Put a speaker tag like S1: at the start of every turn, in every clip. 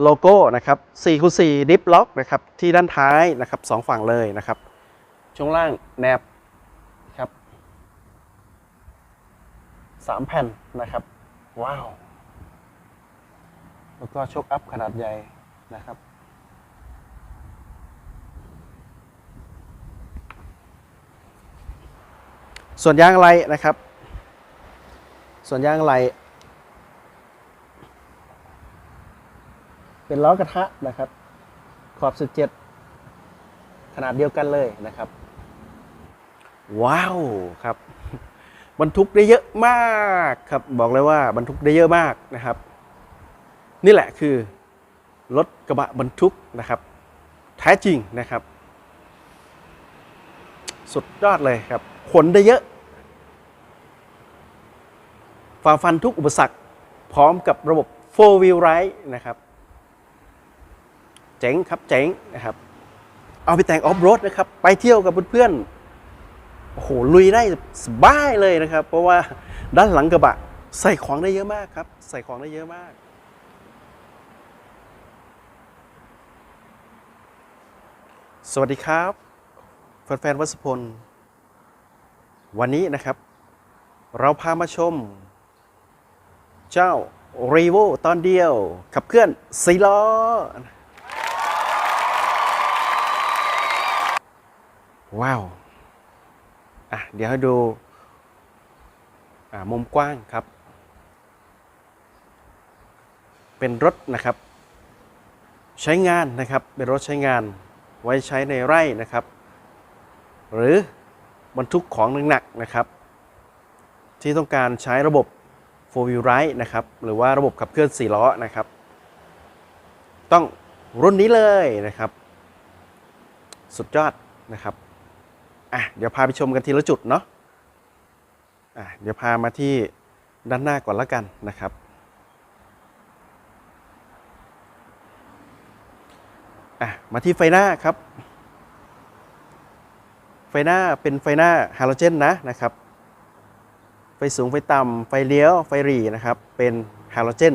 S1: โลโก้นะครับ4คูณ4ดิฟล็อกนะครับที่ด้านท้ายนะครับสองฝั่งเลยนะครับ ช่วงล่างแนบครับสามแผ่นนะครับ ว้าว แล้วก็ชคอัพขนาดใหญ่นะครับส่วนยางอะไรนะครับ ส่วนยางอะไร เป็นล้อกระทะนะครับ ขอบ 17 ขนาดเดียวกันเลยนะครับ ว้าวครับ บรรทุกได้เยอะมากครับ บอกเลยว่าบรรทุกได้เยอะมากนะครับ นี่แหละคือรถกระบะบรรทุกนะครับ แท้จริงนะครับ สุดยอดเลยครับขนได้เยอะฝ่าฟันทุกอุปสรรคพร้อมกับระบบ4 wheel drive นะครับ เจ๋งครับเจ๋งนะครับ เอาไปแต่งออฟโรดนะครับ ไปเที่ยวกับเพื่อนๆโอ้โหลุยได้สบายเลยนะครับ เพราะว่าด้านหลังกระบะใส่ของได้เยอะมากครับ ใส่ของได้เยอะมาก สวัสดีครับแฟนๆวัสพล วันนี้นะครับ เราพามาชม เจ้า r e v o ตอนเดียวขับเคลื่อนสีล้อ ว้าวอะเดี๋ยวดูมุมกว้างครับ เป็นรถนะครับ ใช้งานนะครับเป็นรถใช้งานไว้ใช้ในไร่นะครับ หรือบรรทุกของหนักๆนะครับ ที่ต้องการใช้ระบบ4 wheel drive นะครับ หรือว่าระบบขับเคลื่อน4ล้อนะครับ ต้องรุ่นนี้เลยนะครับ สุดยอดนะครับ อะเดี๋ยวพาไปชมกันทีละจุดเนาะอะเดี๋ยวพามาที่ด้านหน้าก่อนละกันนะครับอะมาที่ไฟหน้าครับ ไฟหน้าเป็นไฟหน้าฮาโลเจนนะนะครับ ไฟสูงไฟต่ำไฟเลี้ยวไฟรีนะครับ เป็นฮาโลเจน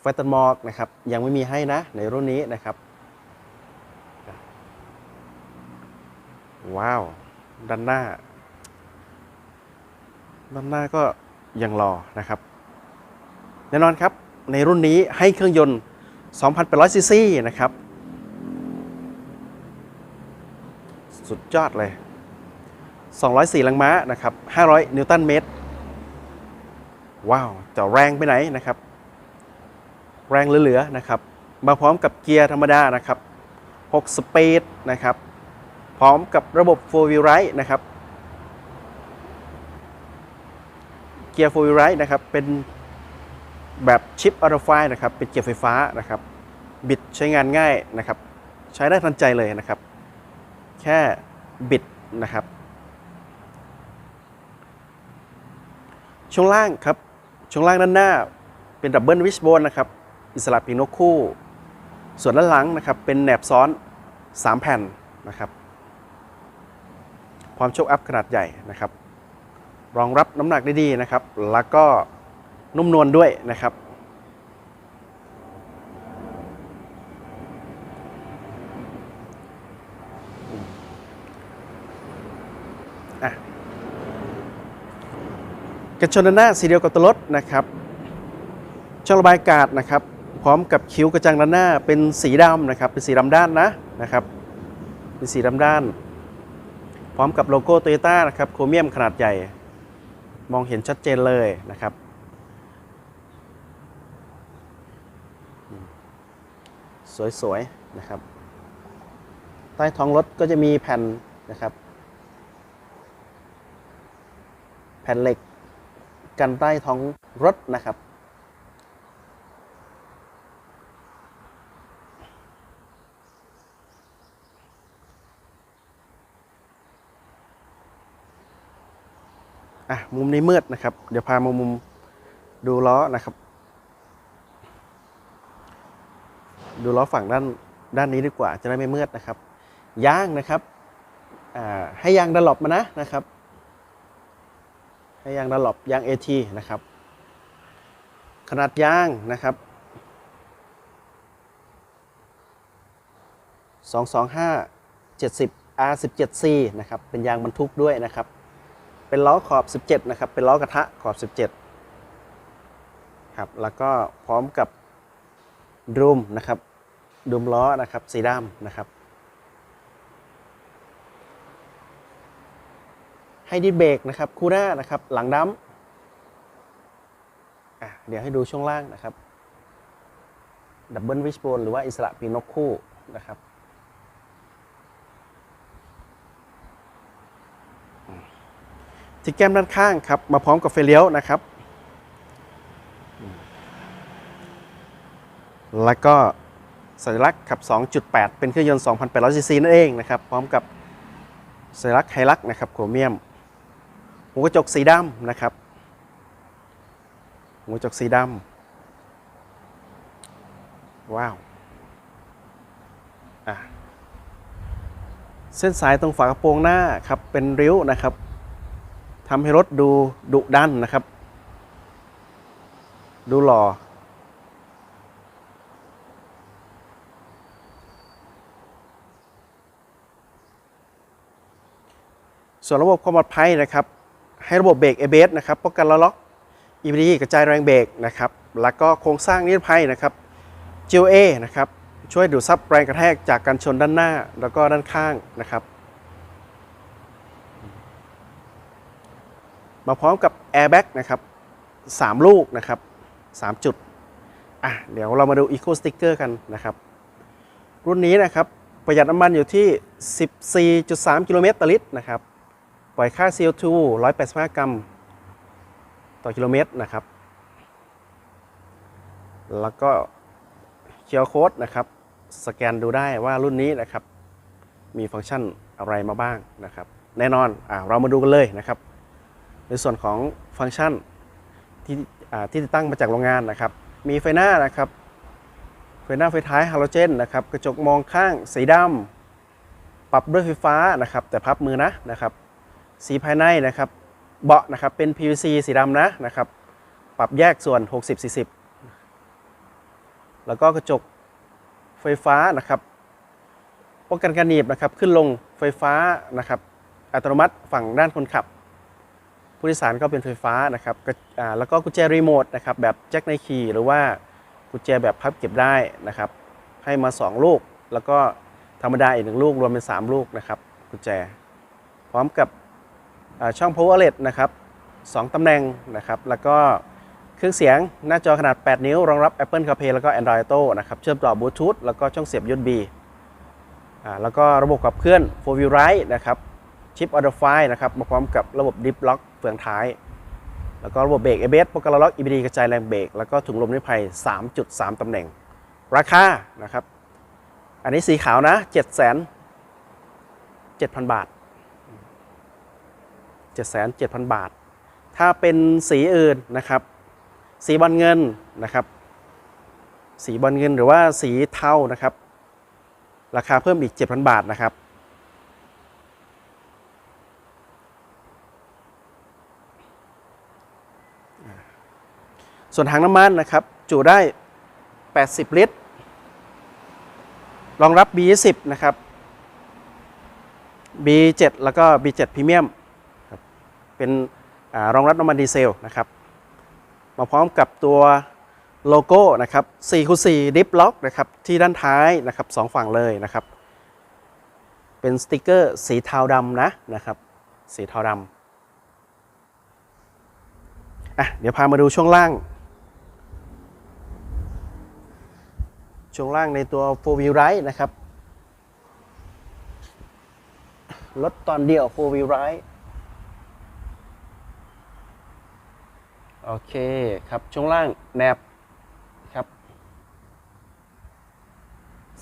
S1: ไฟตัดหมอกนะครับยังไม่มีให้นะในรุ่นนี้นะครับ ว้าว ด้านหน้า ด้านหน้าก็ยังรอนะครับ แน่นอนครับ ในรุ่นนี้ให้เครื่องยนต์ 2,800ซีซีนะครับ สุดยอดเลย 204แรงม้านะครับ 500 นิวตันเมตร ว้าว จะแรงไปไหนนะครับ แรงเหลือๆนะครับ มาพร้อมกับเกียร์ธรรมดานะครับ 6 สปีดนะครับ พร้อมกับระบบ4 wheel drive นะครับเกียร์4 wheel drive นะครับเป็นแบบชิปอ t o ไฟนะครับเป็นเกียร์ไฟฟ้านะครับบิดใช้งานง่ายนะครับ ใช้ได้ทันใจเลยนะครับ แค่บิดนะครับ ช่วงล่างครับช่วงล่างด้านหน้าเป็นดับเบิลวิชโบนนะครับอิสระปีกนกคู่ ส่วนด้านหลังนะครับเป็นแหนบซ้อน 3 แผ่นนะครับ พร้อมโชคอัพขนาดใหญ่นะครับ รองรับน้ำหนักได้ดีนะครับ แล้วก็นุ่มนวลด้วยนะครับ กระชนด้านหน้าสีเดียวกับตัวรถนะครับช่องระบายอากาศนะครับ พร้อมกับคิ้วกระจังด้านหน้าเป็นสีดำนะครับ เป็นสีดำด้านนะนะครับ เป็นสีดำด้าน ร้อมกับโลโก้โตโยต้านะครับโครเมียมขนาดใหญ่ มองเห็นชัดเจนเลยนะครับ สวยๆนะครับ ใต้ท้องรถก็จะมีแผ่นนะครับ แผ่นเหล็กกันใต้ท้องรถนะครับ อะมุมนี้มืดนะครับ เดี๋ยวพามามุมดูล้อนะครับ ดูล้อฝั่งด้านด้านนี้ดีกว่าจะได้ไม่มืดนะครับยางนะครับให้ยางดันหลบมานะนะครับ ให้ยางดันหลบยาง AT นะครับ ขนาดยางนะครับ225 70 R17C นะครับ เป็นยางบรรทุกด้วยนะครับ เป็นล้อขอบ 17 นะครับ เป็นล้อกระทะขอบ 17 ครับ แล้วก็พร้อมกับดุมนะครับดุมล้อนะครับสีดำนะครับ ให้ดิสเบรกนะครับคู่หน้านะครับหลังดัมอะเดี๋ยวให้ดูช่วงล่างนะครับดับเบิลวิชโบนหรือว่าอิสระปีนกคู่นะครับ ที่แก้มด้านข้างครับ มาพร้อมกับไฟเลี้ยวนะครับ แล้วก็สัญลักษณ์ขับ 2.8 เป็นเครื่องยนต์ 2,800 ซีซีนั่นเองนะครับ พร้อมกับสัญลักษณ์ไฮลักนะครับโครเมียมหัวกระจกสีดำนะครับหัวกระจกสีดำว้าวเส้นสายตรงฝากระโปรงหน้าครับเป็นริ้วนะครับ ทำให้รถดูดุดันนะครับ ดูหล่อ ส่วนระบบความปลอดภัยนะครับ ให้ระบบเบรก ABS นะครับป้องกันล้อล็อก EBD กระจายแรงเบรกนะครับ แล้วก็โครงสร้างนิรภัยนะครับ GOA นะครับ ช่วยดูดซับแรงกระแทกจากการชนด้านหน้าแล้วก็ด้านข้างนะครับ มาพร้อมกับ Airbag นะครับ3ลูกนะครับ3จุดอะเดี๋ยวเรามาดู Eco Sticker กันนะครับ รุ่นนี้นะครับประหยัดน้ำมันอยู่ที่ 14.3 กิโลเมตรต่อลิตรนะครับปล่อยค่า CO2 185 กรัม ต่อกิโลเมตรนะครับ แล้วก็เคียร์โค้ดนะครับ สแกนดูได้ว่ารุ่นนี้นะครับ มีฟังก์ชันอะไรมาบ้างนะครับ แน่นอนอ่าเรามาดูกันเลยนะครับ ในส่วนของฟังก์ชันที่ที่ติดตั้งมาจากโรงงานนะครับ มีไฟหน้านะครับ ไฟหน้าไฟท้ายฮาโลเจนนะครับ กระจกมองข้างสีดำปรับด้วยไฟฟ้านะครับ แต่พับมือนะนะครับ สีภายในนะครับ เบาะนะครับเป็น PVC สีดำนะนะครับ ปรับแยกส่วน 60 40 แล้วก็กระจกไฟฟ้านะครับป้องกันการหนีบนะครับ ขึ้นลงไฟฟ้านะครับ อัตโนมัติฝั่งด้านคนขับ ผู้โดยสารก็เป็นไฟฟ้านะครับแล้วก็กุญแจรีโมทนะครับแบบแจ็คในคีย์หรือว่ากุญแจแบบพับเก็บได้นะครับ ให้มา 2 ลูก แล้วก็ธรรมดาอีกหนึ่งลูกรวมเป็น 3 ลูกนะครับกุญแจ พร้อมกับช่อง power outlet นะครับ2ตำแหน่งนะครับ แล้วก็เครื่องเสียงหน้าจอขนาด 8 นิ้ว รองรับ Apple CarPlay แล้วก็ Android Auto นะครับ เชื่อมต่อบลูทูธแล้วก็ช่องเสียบ USB อ่าแล้วก็ระบบขับเคลื่อน4 wheel drive นะครับชิป Auto f i นะครับ มาพร้อมกับระบบ Dip Lock เฟืองท้าย แล้วก็ระบบเบรก ABS โปรแกรมล็อก EBD กระจายแรงเบรก แล้วก็ถุงลมนิรภัย 3.3 ตำแหน่ง ราคานะครับ อันนี้สีขาวนะ7 7 0 0 0 บาท7,700 บาท ถ้าเป็นสีอื่นนะครับ สีบอลเงินนะครับ สีบอลเงินหรือว่าสีเทานะครับ ราคาเพิ่มอีก 7,000 บาทนะครับ ส่วนถังน้ำมันนะครับ จุได้ 80 ลิตร รองรับ B20 นะครับ B7 แล้วก็ B7 Premium ครับเป็นอารองรับน้ำมันดีเซลนะครับ มาพร้อมกับตัวโลโก้นะครับ4คู4 Dip Lock นะครับ ที่ด้านท้ายนะครับสองฝั่งเลยนะครับ เป็นสติกเกอร์สีเทาดำนะนะครับ สีเทาดำอะเดี๋ยวพามาดูช่วงล่าง ช่วงล่างในตัว 4 wheel drive นะครับ รถตอนเดียว 4 wheel drive โอเคครับ ช่วงล่างแนบครับ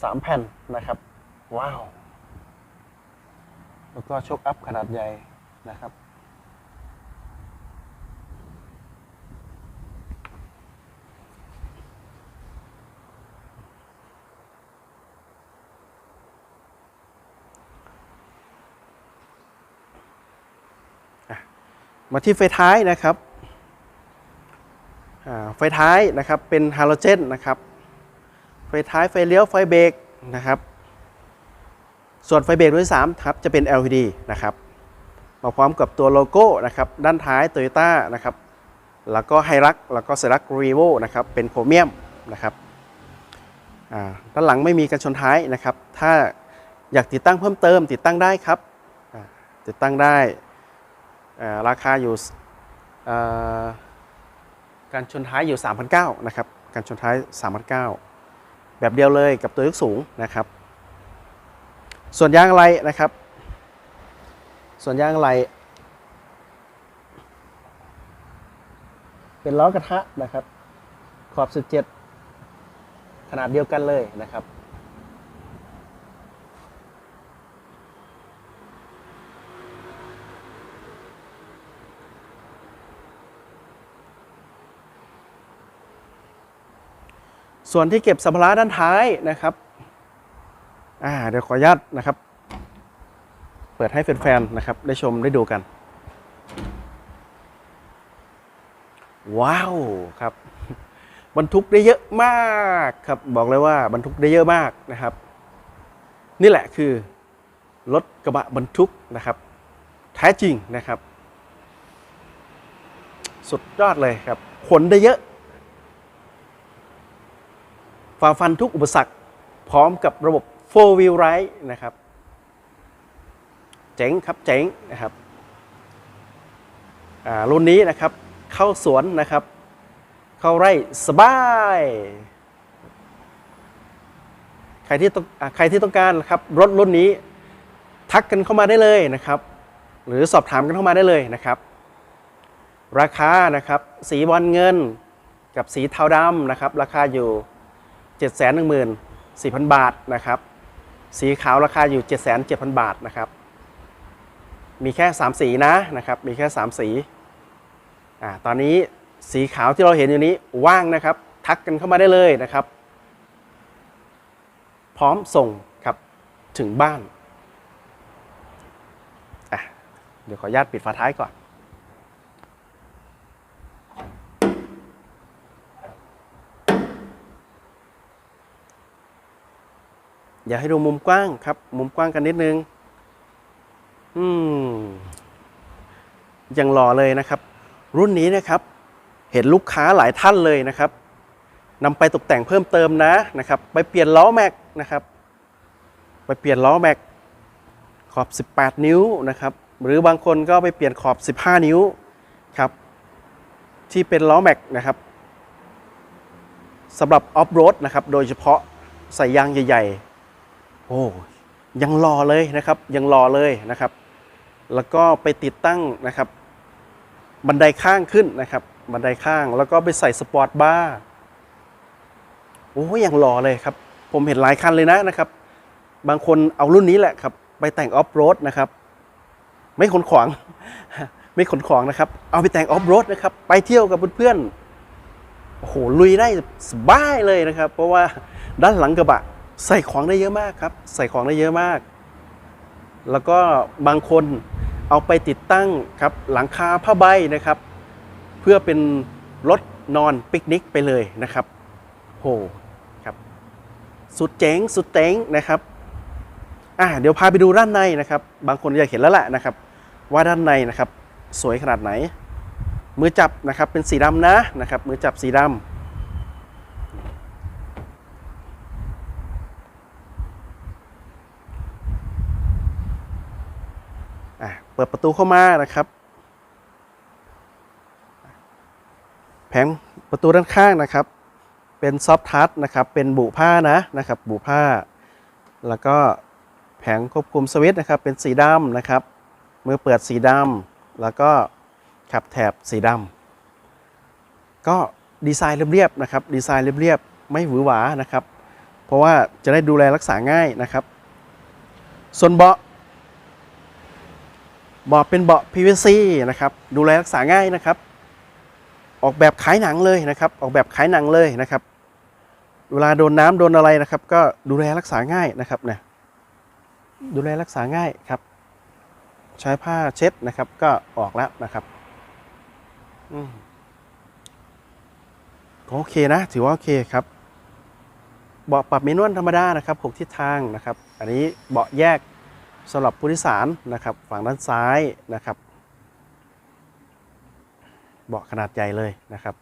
S1: สามแผ่นนะครับ ว้าว แล้วก็โชคอัพขนาดใหญ่นะครับ มาที่ไฟท้ายนะครับไฟท้ายนะครับเป็นฮาโลเจนนะครับไฟท้ายไฟเลี้ยวไฟเบรกนะครับส่วนไฟเบรกรุ่น3ครับจะเป็น LED นะครับมาพร้อมกับตัวโลโก้นะครับด้านท้าย Toyota นะครับแล้วก็ไฮรักแล้วก็เซรักรีโวนะครับเป็นโครเมียมนะครับด้านหลังไม่มีกันชนท้ายนะครับ ถ้าอยากติดตั้งเพิ่มเติมติดตั้งได้ครับติดตั้งได้ ราคาอยู่การชนท้ายอยู่ 3,900นะครับการชนท้าย 3,900 แบบเดียวเลยกับตัวยกสูงนะครับ ส่วนยางอะไรนะครับ ส่วนยางอะไร เป็นล้อกระทะนะครับ ขอบ 17 ขนาดเดียวกันเลยนะครับ ส่วนที่เก็บสัมภาระด้านท้ายนะครับอ่าเดี๋ยวขออนุญาตนะครับ เปิดให้แฟนๆนะครับ ได้ชมได้ดูกัน ว้าวครับ บรรทุกได้เยอะมากครับ บอกเลยว่าบรรทุกได้เยอะมากนะครับ นี่แหละคือรถกระบะบรรทุกนะครับ แท้จริงนะครับ สุดยอดเลยครับขนได้เยอะ ฝ่าฟันทุกอุปสรรคพร้อมกับระบบ4 wheel drive นะครับ เจ๋งครับเจ๋งนะครับรุ่นนี้นะครับเข้าสวนนะครับ เข้าไร่สบาย ใครที่ต้องใครที่ต้องการนะครับรถรุ่นนี้ทักกันเข้ามาได้เลยนะครับ หรือสอบถามกันเข้ามาได้เลยนะครับ ราคานะครับ สีบอลเงินกับสีเทาดำนะครับ ราคาอยู่ 7 1 4 0 0 0 บาทนะครับ สีขาวราคาอยู่ 7 7 0 0 0 บาทนะครับ มีแค่ 3 สีนะนะครับ มีแค่ 3 สีอ่าตอนนี้สีขาวที่เราเห็นอยู่นี้ว่างนะครับ ทักกันเข้ามาได้เลยนะครับ พร้อมส่งครับถึงบ้านอะเดี๋ยวขออนุญาตปิดฝาท้ายก่อน อยากให้ดูมุมกว้างครับ มุมกว้างกันนิดนึง อืมยังหล่อเลยนะครับ รุ่นนี้นะครับ เห็นลูกค้าหลายท่านเลยนะครับนำไปตกแต่งเพิ่มเติมนะนะครับ ไปเปลี่ยนล้อแม็กนะครับ ไปเปลี่ยนล้อแม็กขอบ 18 นิ้วนะครับ หรือบางคนก็ไปเปลี่ยนขอบ 15 นิ้วครับที่เป็นล้อแม็กนะครับสำหรับออฟโรดนะครับ โดยเฉพาะใส่ยางใหญ่ ๆ โอ้ยังรอเลยนะครับ ยังรอเลยนะครับ แล้วก็ไปติดตั้งนะครับ บันไดข้างขึ้นนะครับ บันไดข้างแล้วก็ไปใส่สปอร์ตบาร์โอ้ยังรอเลยครับ ผมเห็นหลายคันเลยนะนะครับ บางคนเอารุ่นนี้แหละครับ ไปแต่งออฟโรดนะครับ ไม่ขนขวางไม่ขนของนะครับ เอาไปแต่งออฟโรดนะครับ ไปเที่ยวกับเพื่อนๆโอ้โหลุยได้สบายเลยนะครับ เพราะว่าด้านหลังกระบะ ใส่ของได้เยอะมากครับ ใส่ของได้เยอะมาก แล้วก็บางคนเอาไปติดตั้งครับหลังคาผ้าใบนะครับ เพื่อเป็นรถนอนปิกนิกไปเลยนะครับโหครับ สุดเจ๋งสุดเจ๋งนะครับอะเดี๋ยวพาไปดูด้านในนะครับ บางคนอยากเห็นแล้วแหละนะครับ ว่าด้านในนะครับ สวยขนาดไหน มือจับนะครับเป็นสีดำนะนะครับ มือจับสีดำ อะเปิดประตูเข้ามานะครับ แผงประตูด้านข้างนะครับ เป็นซอฟทัชนะครับ เป็นบุผ้านะนะครับบุผ้า แล้วก็แผงควบคุมสวิตช์นะครับ เป็นสีดำนะครับ มือเปิดสีดำแล้วก็ขับแถบสีดำก็ดีไซน์เรียบๆนะครับ ดีไซน์เรียบๆไม่หวือหวานะครับ เพราะว่าจะได้ดูแลรักษาง่ายนะครับ ส่วนเบาะ เบาะเป็นเบาะ PVC นะครับ ดูแลรักษาง่ายนะครับ ออกแบบขายหนังเลยนะครับ ออกแบบขายหนังเลยนะครับ เวลาโดนน้ำโดนอะไรนะครับ ก็ดูแลรักษาง่ายนะครับเนี่ยดูแลรักษาง่ายครับ ใช้ผ้าเช็ดนะครับ ก็ออกแล้วนะครับอืมก็โอเคนะ ถือว่าโอเคครับ เบาะปรับเมนวลธรรมดานะครับ6ทิศทางนะครับ อันนี้เบาะแยก สำหรับผู้โดยสารนะครับฝั่งด้านซ้ายนะครับ เบาะขนาดใหญ่เลยนะครับ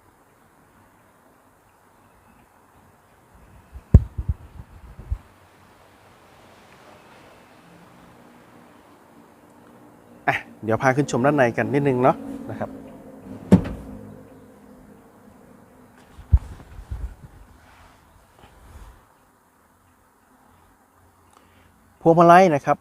S1: อะเดี๋ยวพาขึ้นชมด้านในกันนิดนึงเนาะนะครับพวงมาลัยนะครับ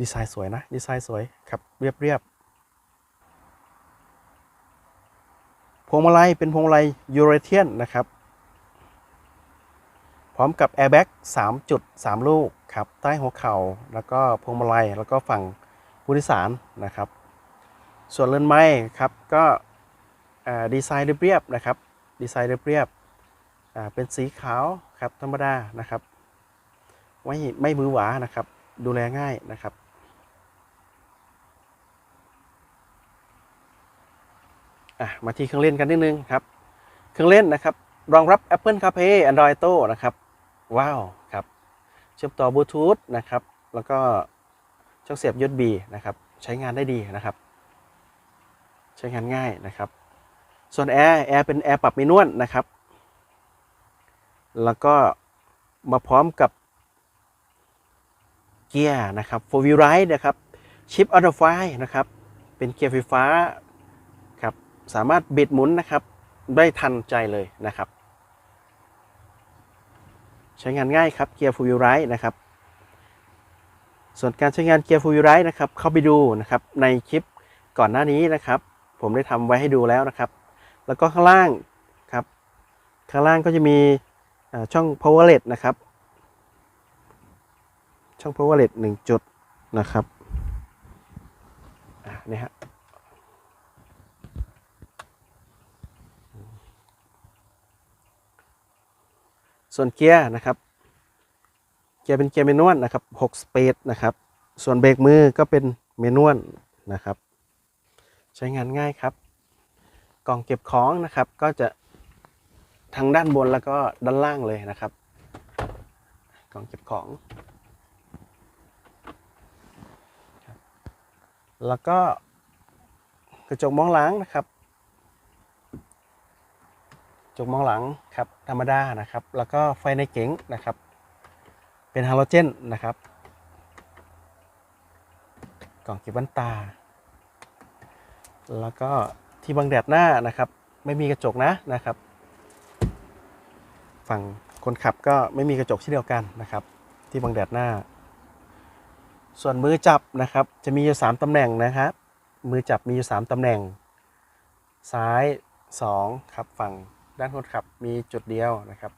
S1: ดีไซน์สวยนะ ดีไซน์สวยครับเรียบเรียบพวงมาลัยเป็นพวงมาลัยยูเรเทียนนะครับ พร้อมกับแอร์แบ็ก3จุด3ลูกครับใต้หัวเข่าแล้วก็พวงมาลัยแล้วก็ฝั่งผู้โดยสารนะครับ ส่วนเรือนไม้ครับก็ดีไซน์เรียบๆนะครับ ดีไซน์เรียบๆเป็นสีขาวครับธรรมดานะครับ ไม่ไม่มือหวานะครับ ดูแลง่ายนะครับ อะมาที่เครื่องเล่นกันนิดนึงครับ เครื่องเล่นนะครับ รองรับ Apple CarPlay Android Auto นะครับ ว้าวครับ เชื่อมต่อบลูทูธนะครับ แล้วก็ช่องเสียบ USB นะครับ ใช้งานได้ดีนะครับ ใช้งานง่ายนะครับ ส่วนแอร์แอร์เป็นแอร์ปรับเมนวลนะครับ แล้วก็มาพร้อมกับเกียร์นะครับ four wheel drive นะครับ ชิปออโตไฟนะครับ เป็นเกียร์ไฟฟ้า สามารถบิดหมุนนะครับ ได้ทันใจเลยนะครับ ใช้งานง่ายครับเกียร์ four wheel drive นะครับ ส่วนการใช้งานเกียร์ four wheel drive นะครับ เข้าไปดูนะครับในคลิปก่อนหน้านี้นะครับ ผมได้ทำไว้ให้ดูแล้วนะครับ แล้วก็ข้างล่างครับ ข้างล่างก็จะมีช่อง powerlet นะครับ ช่อง powerlet หนึ่งจุดนะครับนี่ฮะ ส่วนเกียร์นะครับ เกียร์เป็นเกียร์เมนวลนะครับ6สเปดนะครับ ส่วนเบรกมือก็เป็นเมนวลนะครับ ใช้งานง่ายครับ กล่องเก็บของนะครับก็จะทางด้านบนแล้วก็ด้านล่างเลยนะครับ กล่องเก็บของ แล้วก็กระจกมองหลังนะครับ จกมองหลังครับธรรมดานะครับ แล้วก็ไฟในเก๋งนะครับ เป็นฮาโลเจนนะครับ กล่องเก็บแว่นตา แล้วก็ที่บังแดดหน้านะครับ ไม่มีกระจกนะนะครับ ฝั่งคนขับก็ไม่มีกระจกเช่นเดียวกันนะครับ ที่บังแดดหน้า ส่วนมือจับนะครับ จะมีอยู่สามตำแหน่งนะครับมือจับมีอยู่สามตำแหน่ง ซ้ายสองครับฝั่ง ด้านคนขับมีจุดเดียวนะครับ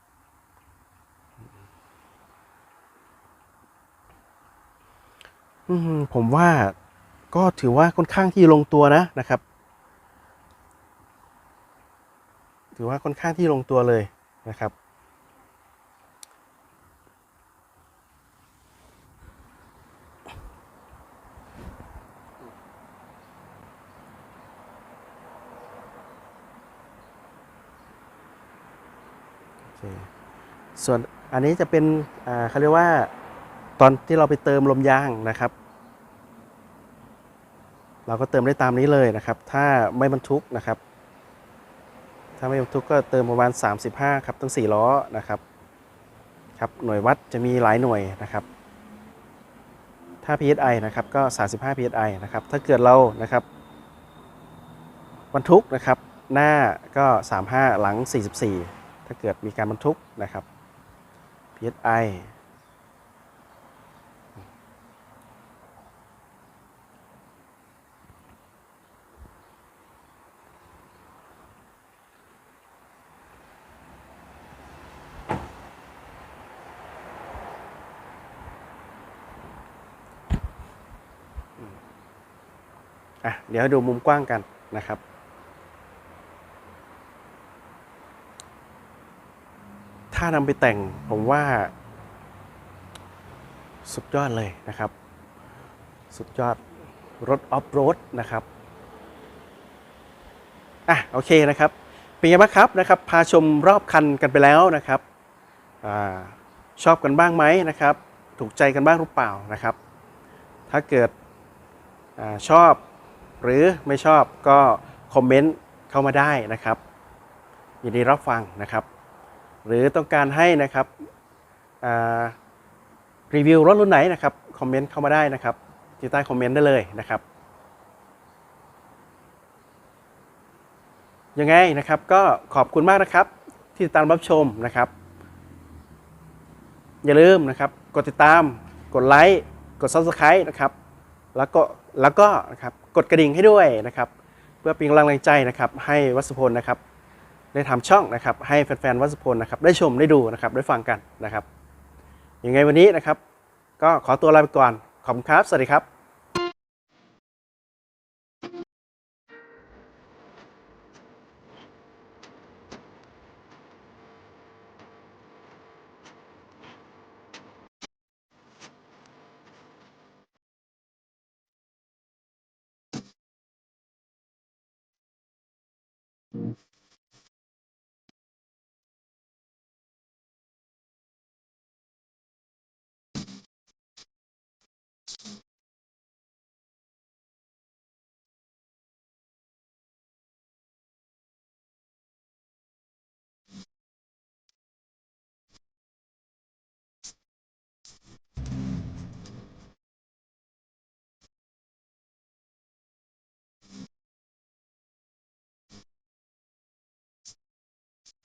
S1: ผมว่าก็ถือว่าค่อนข้างที่ลงตัวนะนะครับ ถือว่าค่อนข้างที่ลงตัวเลยนะครับ โอเค ส่วน อันนี้จะเป็นเขาเรียกว่าตอนที่เราไปเติมลมยางนะครับ เราก็เติมได้ตามนี้เลยนะครับ ถ้าไม่บรรทุกนะครับ ถ้าไม่บรรทุกก็เติมประมาณ 35 ครับตั้ง 4 ล้อนะครับครับหน่วยวัดจะมีหลายหน่วยนะครับ ถ้า PSI นะครับก็ 35 PSI นะครับ ถ้าเกิดเรานะครับบรรทุกนะครับ หน้าก็ 35 หลัง 44 ถ้าเกิดมีการบรรทุกนะครับ PSI อะเดี๋ยวดูมุมกว้างกันนะครับ ถ้านำไปแต่งผมว่า สุดยอดเลยนะครับ สุดยอดรถออฟโรดนะครับอะโอเคนะครับเป็นไงบ้างครับนะครับพาชมรอบคันกันไปแล้วนะครับอชอบกันบ้างไหมนะครับ ถูกใจกันบ้างหรือเปล่านะครับ ถ้าเกิดอชอบหรือไม่ชอบก็คอมเมนต์เข้ามาได้นะครับ ยินดีรับฟังนะครับ หรือต้องการให้นะครับรีวิวรถรุ่นไหนนะครับคอมเมนต์เข้ามาได้นะครับที่ใต้คอมเมนต์ได้เลยนะครับยังไงนะครับก็ขอบคุณมากนะครับ ที่ติดตามรับชมนะครับ อย่าลืมนะครับกดติดตาม กดไลค์กด Subscribe นะครับ แล้วก็แล้วก็นะครับกดกระดิ่งให้ด้วยนะครับ เพื่อเป็นกำลังใจนะครับ ให้วัสพลนะครับ ได้ทำช่องนะครับให้แฟนๆวัสพลนะครับได้ชมได้ดูนะครับได้ฟังกันนะครับยังไงวันนี้นะครับ ก็ขอตัวลาไปก่อนขอบคุณครับ สวัสดีครับ